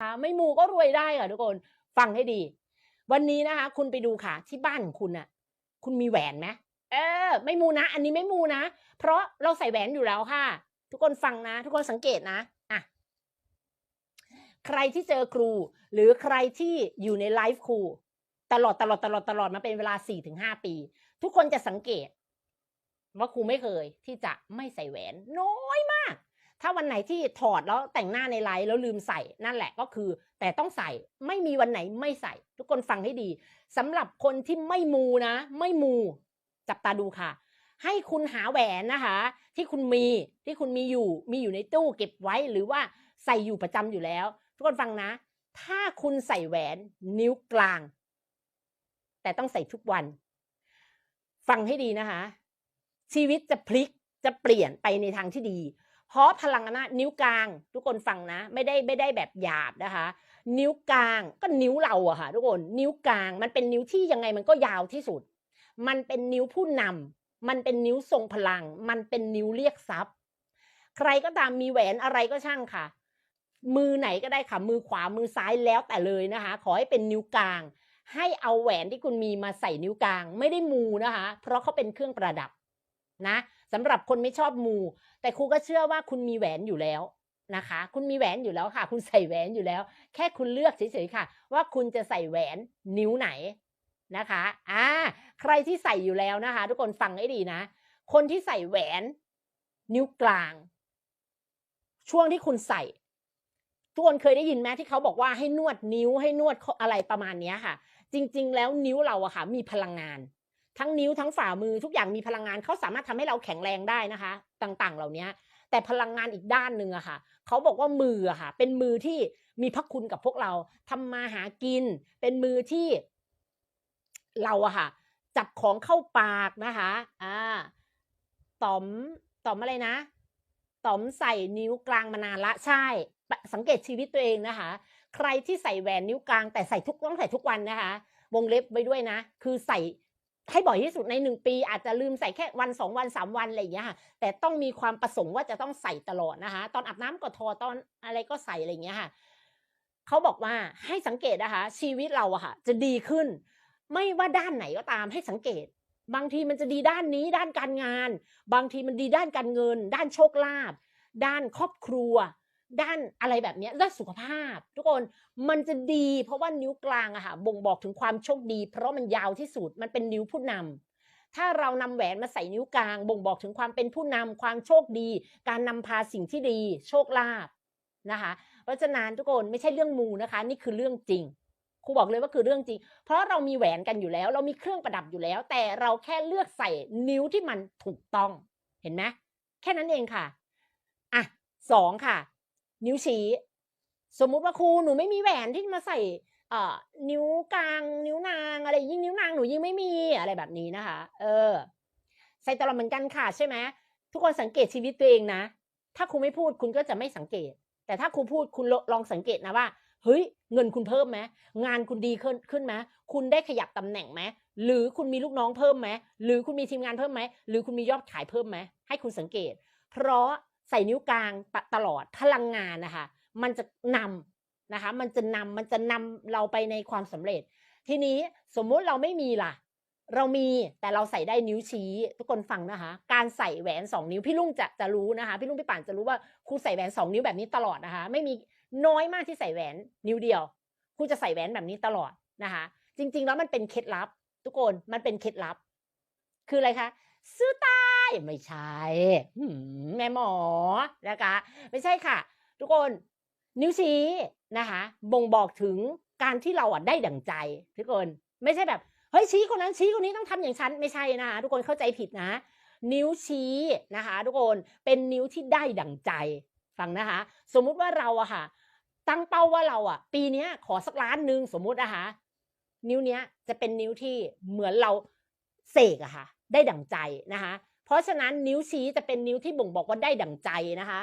คะไม่มูก็รวยได้ค่ะทุกคนฟังให้ดี วันนี้นะคะ คุณไปดูค่ะ ที่บ้านของคุณน่ะคุณมีแหวนไหมเออ ไม่มูนะ อันนี้ไม่มูนะ เพราะเราใส่แหวนอยู่แล้วค่ะ ทุกคนฟังนะ ทุกคนสังเกตนะอะใครที่เจอครู หรือใครที่อยู่ในไลฟ์ครู ตลอดตลอดตลอดตลอดมาเป็นเวลาสี่ถึงห้าปี ทุกคนจะสังเกต ว่าครูไม่เคยที่จะไม่ใส่แหวน น้อยมาก ถ้าวันไหนที่ถอดแล้วแต่งหน้าในไลฟ์แล้วลืมใส่นั่นแหละก็คือ แต่ต้องใส่ไม่มีวันไหนไม่ใส่ ทุกคนฟังให้ดีสำหรับคนที่ไม่มูนะ ไม่มู จับตาดูค่ะ ให้คุณหาแหวนนะคะ ที่คุณมีที่คุณมีอยู่มีอยู่ในตู้เก็บไว้หรือว่าใส่อยู่ประจำอยู่แล้ว ทุกคนฟังนะ ถ้าคุณใส่แหวนนิ้วกลาง แต่ต้องใส่ทุกวัน ฟังให้ดีนะคะ ชีวิตจะพลิกจะเปลี่ยนไปในทางที่ดี เพราะพลังอำนาจนิ้วกลาง ทุกคนฟังนะ ไม่ได้ไม่ได้แบบหยาบนะคะ นิ้วกลางก็นิ้วเราอะค่ะ ทุกคนนิ้วกลางมันเป็นนิ้วที่ยังไงมันก็ยาวที่สุด มันเป็นนิ้วผู้นำมันเป็นนิ้วทรงพลัง มันเป็นนิ้วเรียกทรัพย์ ใครก็ตามมีแหวนอะไรก็ช่างค่ะ มือไหนก็ได้ค่ะ มือขวามือซ้ายแล้วแต่เลยนะคะ ขอให้เป็นนิ้วกลาง ให้เอาแหวนที่คุณมีมาใส่นิ้วกลาง ไม่ได้มูนะคะ เพราะเขาเป็นเครื่องประดับ นะสำหรับคนไม่ชอบมู แต่ครูก็เชื่อว่าคุณมีแหวนอยู่แล้วนะคะ คุณมีแหวนอยู่แล้วค่ะ คุณใส่แหวนอยู่แล้ว แค่คุณเลือกเฉยๆค่ะ ว่าคุณจะใส่แหวนนิ้วไหนนะคะอ่าใครที่ใส่อยู่แล้วนะคะ ทุกคนฟังให้ดีนะ คนที่ใส่แหวนนิ้วกลาง ช่วงที่คุณใส่ทุกคนเคยได้ยินไหมที่เขาบอกว่าให้นวดนิ้วให้นวดอะไรประมาณนี้ค่ะ จริง ๆ แล้วนิ้วเราอะค่ะ มีพลังงาน ทั้งนิ้วทั้งฝ่ามือทุกอย่างมีพลังงานเขาสามารถทำให้เราแข็งแรงได้นะคะ ต่างๆ เหล่านี้แต่พลังงานอีกด้านหนึ่งอะค่ะเขาบอกว่ามืออะค่ะ เป็นมือที่มีพระคุณกับพวกเราทำมาหากิน เป็นมือที่ เราอะค่ะ จับของเข้าปากนะคะอ่าต่อมต่อมอะไรนะต่อมใส่นิ้วกลางมานานละใช่ สังเกตชีวิตตัวเองนะคะ ใครที่ใส่แหวนนิ้วกลางแต่ใส่ทุกต้องใส่ทุกวันนะคะ วงเล็บไว้ด้วยนะ คือใส่ ให้บ่อยที่สุดในหนึ่งปีอาจจะลืมใส่แค่วันสองวันสามวันอะไรอย่างเงี้ยค่ะแต่ต้องมีความประสงค์ว่าจะต้องใส่ตลอดนะคะ ตอนอาบน้ำก็ทอตอนอะไรก็ใส่อะไรอย่างเงี้ยค่ะเขาบอกว่าให้สังเกตนะคะ ชีวิตเราอะค่ะ จะดีขึ้น ไม่ว่าด้านไหนก็ตามให้สังเกต บางทีมันจะดีด้านนี้ด้านการงาน บางทีมันดีด้านการเงิน ด้านโชคลาภด้านครอบครัว ด้านอะไรแบบนี้ด้านสุขภาพ ทุกคนมันจะดีเพราะว่านิ้วกลางอะค่ะบ่งบอกถึงความโชคดี เพราะมันยาวที่สุดมันเป็นนิ้วผู้นำถ้าเรานำแหวนมาใส่นิ้วกลาง บ่งบอกถึงความเป็นผู้นำความโชคดี การนำพาสิ่งที่ดี โชคลาภนะคะ เพราะฉะนั้นทุกคนไม่ใช่เรื่องมูนะคะ นี่คือเรื่องจริงครูบอกเลยว่าคือเรื่องจริง เพราะเรามีแหวนกันอยู่แล้ว เรามีเครื่องประดับอยู่แล้ว แต่เราแค่เลือกใส่นิ้วที่มันถูกต้อง เห็นไหมแค่นั้นเองค่ะอะสองค่ะ นิ้วชี้ สมมุติว่าครูหนูไม่มีแหวนที่มาใส่เอ่อนิ้วกลาง นิ้วนางอะไรยิ่งนิ้วนางหนูยิ่งไม่มีอะไรแบบนี้นะคะ เออ ใส่ตลอดเหมือนกันค่ะใช่ไหมทุกคนสังเกตชีวิตตัวเองนะ ถ้าครูไม่พูดคุณก็จะไม่สังเกต แต่ถ้าครูพูดคุณลองสังเกตนะว่าเฮ้ยเงินคุณเพิ่มไหมงานคุณดีขึ้นขึ้นไหมคุณได้ขยับตำแหน่งไหมหรือคุณมีลูกน้องเพิ่มไหมหรือคุณมีทีมงานเพิ่มไหมหรือคุณมียอดขายเพิ่มไหมให้คุณสังเกต เพราะ ใส่นิ้วกลางตลอดพลังงานนะคะ มันจะนำนะคะ มันจะนำมันจะนำเราไปในความสำเร็จ ทีนี้สมมุติเราไม่มีล่ะ เรามีแต่เราใส่ได้นิ้วชี้ ทุกคนฟังนะคะ การใส่แหวนสองนิ้วพี่ลุงจะจะรู้นะคะ พี่ลุงพี่ป่านจะรู้ว่าครูใส่แหวนสองนิ้วแบบนี้ตลอดนะคะ ไม่มีน้อยมากที่ใส่แหวนนิ้วเดียวครูจะใส่แหวนแบบนี้ตลอดนะคะ จริง ๆ แล้วมันเป็นเคล็ดลับ ทุกคนมันเป็นเคล็ดลับ คืออะไรคะ ซื้อตายไม่ใช่แม่หมอนะคะ ไม่ใช่ค่ะ ทุกคนนิ้วชี้นะคะ บ่งบอกถึงการที่เราอะได้ดั่งใจ ทุกคนไม่ใช่แบบเฮ้ยชี้คนนั้นชี้คนนี้ต้องทำอย่างฉันไม่ใช่นะคะทุกคนเข้าใจผิดนะ นิ้วชี้นะคะ ทุกคนเป็นนิ้วที่ได้ดั่งใจฟังนะคะ สมมุติว่าเราอะค่ะ ตั้งเป้าว่าเราอะปีนี้ขอสักล้านหนึ่งสมมุตินะคะนิ้วเนี้ยจะเป็นนิ้วที่เหมือนเราเสกอะค่ะ ได้ดั่งใจนะคะ เพราะฉะนั้นนิ้วชี้จะเป็นนิ้วที่บ่งบอกว่าได้ดั่งใจนะคะ